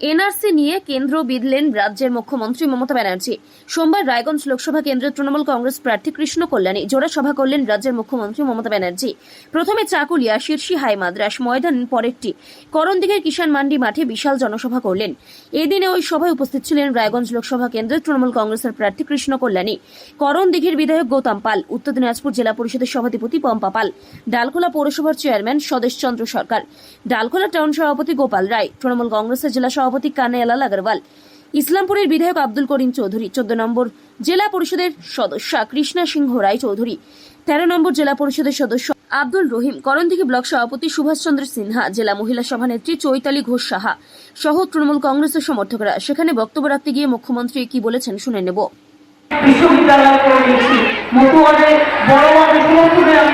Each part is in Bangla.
এনআরসি নিয়ে কেন্দ্র বিধলেন রাজ্যের মুখ্যমন্ত্রী মমতা ব্যানার্জি। সোমবার রায়গঞ্জ লোকসভা কেন্দ্রের তৃণমূল কংগ্রেস প্রার্থী কৃষ্ণ কল্যাণী জোড়া সভা করলেন রাজ্যের মুখ্যমন্ত্রী মমতা ব্যানার্জি। প্রথমে চাকুলিয়া শীর্ষি হাই মাদ্রাস ময়দান, পরেরটি। করণদিঘের কিষাণ মান্ডি মাঠে বিশাল জনসভা করলেন। এদিনে ওই সভায় উপস্থিত ছিলেন রায়গঞ্জ লোকসভা কেন্দ্রের তৃণমূল কংগ্রেসের প্রার্থী কৃষ্ণ কল্যাণী করণদিঘির বিধায়ক গৌতম পাল, উত্তর দিনাজপুর জেলা পরিষদের সভাধিপতি পম্পা পাল, ডালখোলা পৌরসভার চেয়ারম্যান স্বদেশ চন্দ্র সরকার। ডালখোলা টাউন সভাপতি গোপাল রায়, তৃণমূল কংগ্রেসের জেলা সভাপতি কানাইয়ালাল আগরওয়াল, ইসলামপুরের বিধায়ক আব্দুল করিম চৌধুরী, চোদ্দ নম্বর জেলা পরিষদের সদস্যা কৃষ্ণা সিংহ রায় চৌধুরী, তেরো নম্বর জেলা পরিষদের সদস্য আব্দুল রহিম, করণদিঘি ব্লক সভাপতি সুভাষচন্দ্র সিনহা, জেলা মহিলা সভানেত্রী চৈতালি ঘোষ সাহা সহ তৃণমূল কংগ্রেসের সমর্থকরা। সেখানে বক্তব্য রাখতে গিয়ে মুখ্যমন্ত্রী কি বলেছেন শুনে নেব। বিশ্ববিদ্যালয় বড় আমি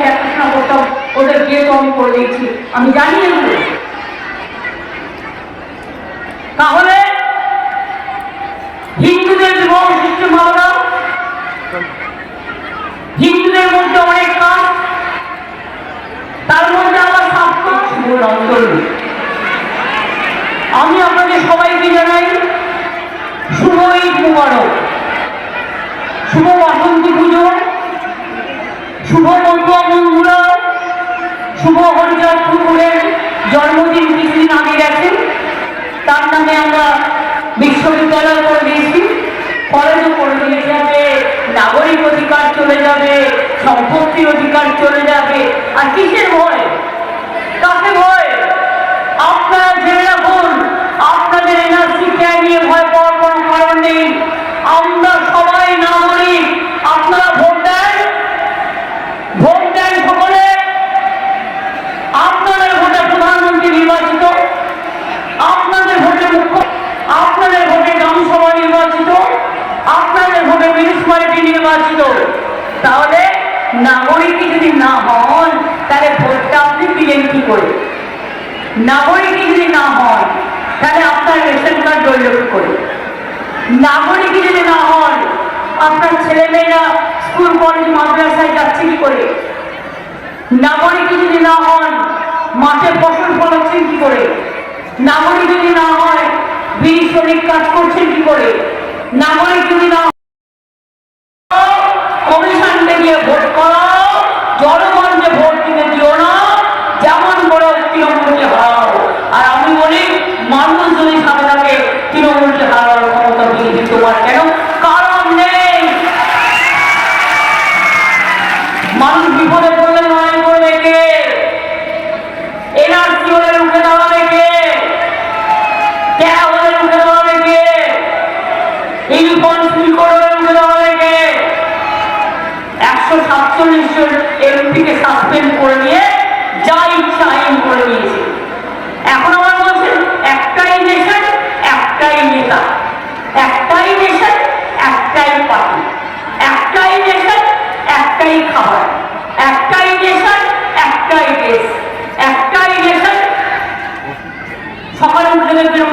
দেখাশোনা করতাম ওদের গেটও আমি করে দিয়েছি। আমি জানি এগুলো তাহলে হিন্দুদের বিবাহ সিস্টেম ভালো না হিন্দুদের মধ্যে অনেক কাজ তার মধ্যে আবার স্বাস্থ্য শুভ অঞ্চল আমি আপনাদের সবাইকে জানাই শুভ মুবারক শুভ বাসন্তী পুজো শুভ বন্ধুরা শুভ হরিচাঁদ ঠাকুরের জন্মদিন কিছুদিন আগে গেছে। তার নামে আমরা বিশ্ববিদ্যালয় করে দিয়েছি। কলেজও করে দিয়ে যাবে নাগরিক অধিকার চলে যাবে, সম্পত্তির অধিকার চলে যাবে। আর কিসের ভয়? কাকে ভয়? আপনারা জেনে রাখুন, আপনাদের এনআরসি নিয়ে ভয় পাওয়ার কোনো কারণ নেই আমরা সবাই নাগরিক আপনারা ভোট দেন ভোট দেন সকলে আপনাদের ভোটে প্রধানমন্ত্রী নির্বাচিত আপনাদের ভোটে মুখ্য আপনাদের ভোটে গ্রামসভা নির্বাচিত ভোটে মিউনিসিপালিটি নির্বাচিত। তাহলে নাগরিকই যদি না হন, তাহলে ভোটটা আপনি দিলেন কি করে? নাগরিকই যদি না হন, তাহলে আপনার রেশন কার্ড রইল কি করে। নাগরিক যদি না হন, আপনার ছেলেমেয়েরা স্কুল কলেজ মাদ্রাসায় যাচ্ছে কি করে? নাগরিক যদি না হন, মাঠে ফসল ফলাচ্ছেন কি করে? নাগরিক যদি না হয়, বিড়ি শ্রমিক কাজ করছেন কি করে? নাগরিক যদি না গিয়ে ভোট করো জনগণকে ভোট দিতে দিও না, যেমন বড় তৃণমূলকে হারাও। আর আমি বলি, মানুষ যদি সাথে থাকে, তৃণমূলকে হারানোর ক্ষমতা বিজেপি তোমার কেন? কারণ নেই। মানুষ বিপদে সাতচল্লিশ জন এমপিকে সাসপেন্ড করে নিয়ে যা ইচ্ছা আইন করে নিয়েছে। এখন আমরা বলছেন একটাই নেশন একটাই নেতা। একটাই নেশন একটাই পার্টি। একটাই নেশন একটাই খাবার। একটাই নেশন একটাই দেশ। একটাই নেশন সকালে উঠে দেখবেন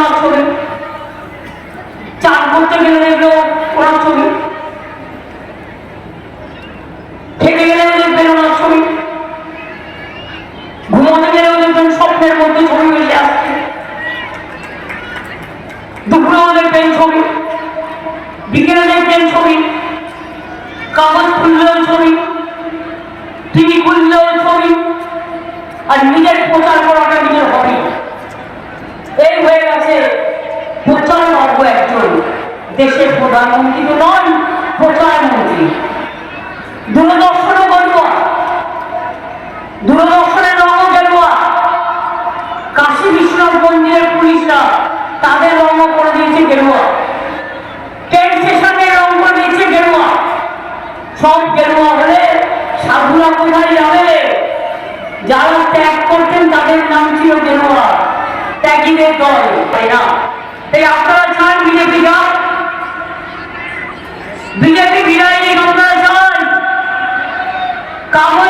আর নিজের প্রচার করাটা নিজের হবি এই হয়ে গেছে প্রচার একজন দেশের প্রধানমন্ত্রী তো নন প্রচারমন্ত্রী দূরদর্শনে গেরুয়া দূরদর্শনে রঙ গেরুয়া কাশী বিশ্বনাথ মন্দিরের পুলিশরা তাদের রঙ করে দিয়েছে গেরুয়া। ট্রেন স্টেশনে রঙ করে দিয়েছে গেরুয়া। সব গেরুয়া হলে যারা ত্যাগ করতেন তাদের নাম ছিল গেরুয়া ত্যাগীদের দল তাই না তাই আপনারা চান বিজেপি যান বিজেপি নিয়ে আপনারা চান? কাগজের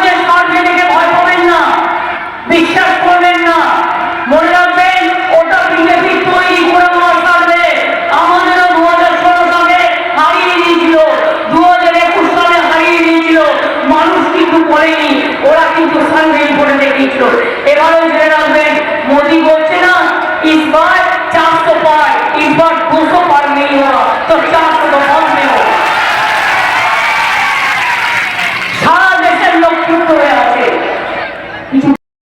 আগুন তুফান রেল রাখবেন, মোদি বলছে না ইসবার চারশো পার ইসবার দুশো পার নেই হওয়া। তো চারশো